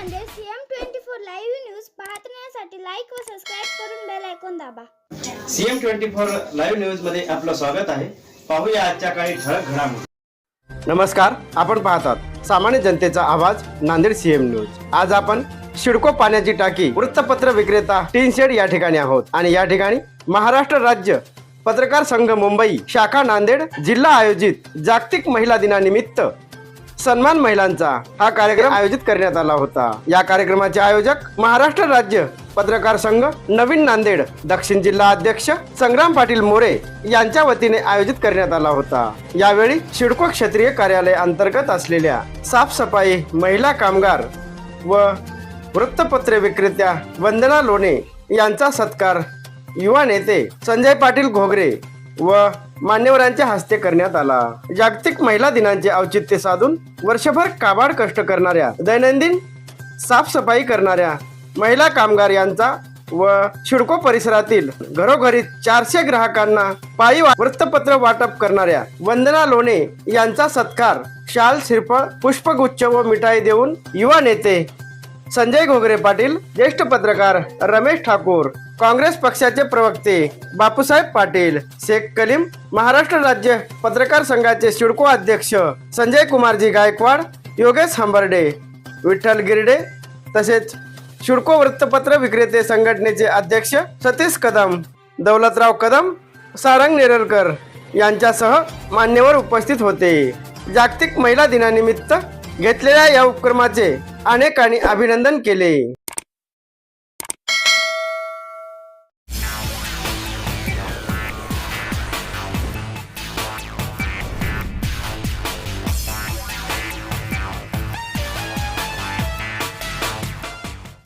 Nanded CM twenty four live news पाहण्यासाठी like व subscribe करून बेल आयकॉन दाबा. सीएम ट्वेंटी फोर लाईव्ह न्यूजमध्ये आपलं स्वागत आहे. पाहूया आजच्या काही ठळक घडामोडी. नमस्कार आपण पाहतात सामान्य जनतेचा आवाज नांदेड सीएम न्यूज आज आपण शिडको पाण्याची टाकी वृत्तपत्र विक्रेता टीन शेड या ठिकाणी आहोत. आणि या ठिकाणी महाराष्ट्र राज्य पत्रकार संघ मुंबई शाखा नांदेड जिल्हा आयोजित जागतिक महिला दिनानिमित्त सन्मान महिलांचा हा कार्यक्रम आयोजित करण्यात आला होता. या कार्यक्रमाचे आयोजक महाराष्ट्र राज्य पत्रकार संघ नवीन नांदेड दक्षिण जिल्हा अध्यक्ष संग्राम पाटील मोरे यांच्या वतीने आयोजित करण्यात आला होता. यावेळी शिडको क्षेत्रीय कार्यालय अंतर्गत असलेल्या साफसफाई महिला कामगार व वृत्तपत्र विक्रेत्या वंदना लोणे यांचा सत्कार युवा नेते संजय पाटील घोगरे व मान्यवरांच्या हस्ते करण्यात आला. जागतिक महिला दिनाचे औचित्य साधून वर्षभर काबाड कष्ट करणाऱ्या दैनंदिन साफसफाई करणाऱ्या महिला कामगार यांचा व शिडको परिसरातील घरोघरी चारशे ग्राहकांना पायी वृत्तपत्र वाटप करणाऱ्या वंदना लोणे यांचा सत्कार शाल श्रीफळ पुष्पगुच्छ व मिठाई देऊन युवा नेते संजय घोगरे पाटील ज्येष्ठ पत्रकार रमेश ठाकूर काँग्रेस पक्षाचे प्रवक्ते बापूसाहेब पाटील शेख कलीम महाराष्ट्र राज्य पत्रकार संघाचे सिडको अध्यक्ष संजय कुमारजी गायकवाड योगेश हंबर्डे विठ्ठल गिरडे तसेच शिडको वृत्तपत्र विक्रेते संघटनेचे अध्यक्ष सतीश कदम दौलतराव कदम सारंग नेरलकर यांच्यासह मान्यवर उपस्थित होते. जागतिक महिला दिनानिमित्त घेतलेल्या या उपक्रमाचे अनेकांनी अभिनंदन केले.